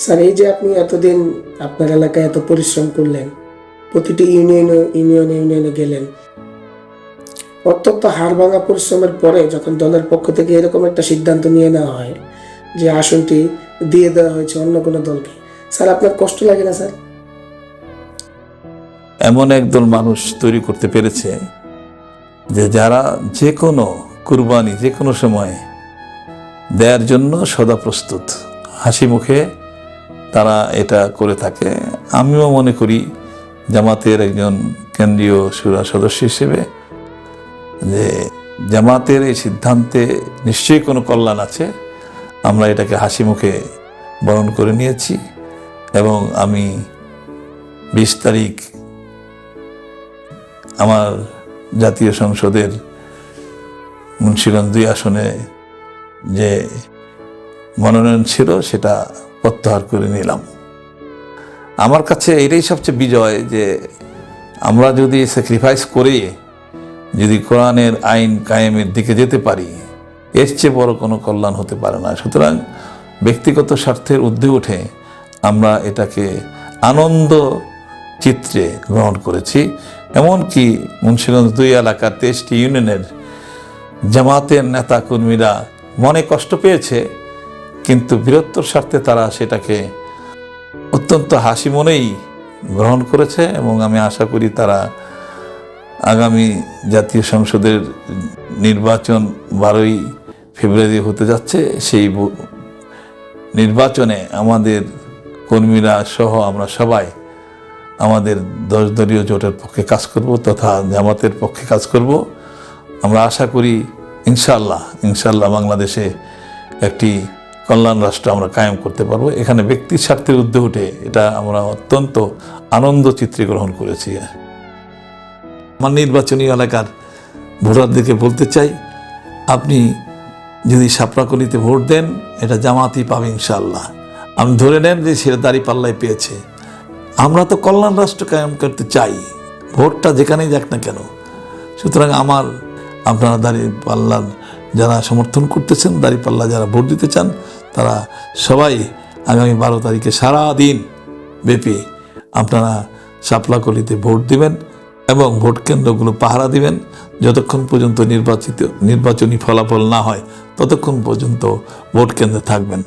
Sir, এই যে আপনি এতদিন আপনার এলাকায় এত পরিশ্রম করলেন, প্রতিটি ইউনিয়নে ইউনিয়নে ইউনিয়নে গেলেন, অত্যন্ত হাড় ভাঙা পরিশ্রমের পরে যখন দলের পক্ষ থেকে এরকম একটা সিদ্ধান্ত নিয়ে নেওয়া হয় যে আসনটি দিয়ে দেওয়া হয়েছে অন্য কোনো দলকে, স্যার, আপনার কষ্ট লাগে না, স্যার? এমন একদল মানুষ তৈরি করতে পেরেছে যে যারা যে কোনো কুরবানি, যে কোনো সময় দেওয়ার জন্য সদা প্রস্তুত। হাসি মুখে তারা এটা করে থাকে। আমিও মনে করি জামাতের একজন কেন্দ্রীয় সুরা সদস্য হিসেবে যে জামাতের এই সিদ্ধান্তে নিশ্চয়ই কোনো কল্যাণ আছে। আমরা এটাকে হাসি মুখে বরণ করে নিয়েছি এবং আমি বিশ তারিখ আমার জাতীয় সংসদের মুন্সিগঞ্জ দুই আসনে যে মনোনয়ন ছিল সেটা প্রত্যাহার করে নিলাম। আমার কাছে এটাই সবচেয়ে বিজয় যে আমরা যদি স্যাক্রিফাইস করে যদি কোরআনের আইন কায়েমের দিকে যেতে পারি, এর চেয়ে বড় কোনো কল্যাণ হতে পারে না। সুতরাং ব্যক্তিগত স্বার্থের ঊর্ধ্বে উঠে আমরা এটাকে আনন্দ চিত্রে গ্রহণ করেছি। এমনকি মুন্সিগঞ্জ দুই এলাকার তেইশটি ইউনিয়নের জামাতের নেতা কর্মীরা মনে কষ্ট পেয়েছে কিন্তু বীরত্বর স্বার্থে তারা সেটাকে অত্যন্ত হাসি মনেই গ্রহণ করেছে এবং আমি আশা করি তারা আগামী জাতীয় সংসদের নির্বাচন বারোই ফেব্রুয়ারি হতে যাচ্ছে। সেই নির্বাচনে আমাদের কর্মীরা সহ আমরা সবাই আমাদের দশ দলীয় জোটের পক্ষে কাজ করব তথা জামাতের পক্ষে কাজ করব। আমরা আশা করি ইনশাল্লাহ ইনশাল্লাহ বাংলাদেশে একটি কল্যাণ রাষ্ট্র আমরা কায়েম করতে পারব। এখানে ব্যক্তির স্বার্থের ঊর্ধ্বে উঠে এটা আমরা অত্যন্ত আনন্দ চিত্রে গ্রহণ করেছি। আমার নির্বাচনী এলাকার ভোটারদেরকে বলতে চাই, আপনি যদি সাপড়াকলিতে ভোট দেন, এটা জামাতই পাবে ইনশাল্লাহ আমি ধরে নেন যে সেটা দাঁড়িয়ে পাল্লায় পেয়েছে। আমরা তো কল্যাণ রাষ্ট্র কায়েম করতে চাই। ভোটটা যেখানেই যাক না কেন। সুতরাং আমার, আপনারা দাঁড়িয়ে পাল্লার যারা সমর্থন করতেছেন দাঁড়িয়ে পাল্লা যারা ভোট দিতে চান তারা সবাই আগামী বারো তারিখে সারা দিন ব্যাপী আপনারা সাপলাকলিতে ভোট দিবেন এবং ভোট কেন্দ্রগুলো পাহারা দিবেন। যতক্ষণ পর্যন্ত নির্বাচিত নির্বাচনী ফলাফল না হয়, ততক্ষণ পর্যন্ত ভোট কেন্দ্রে থাকবেন।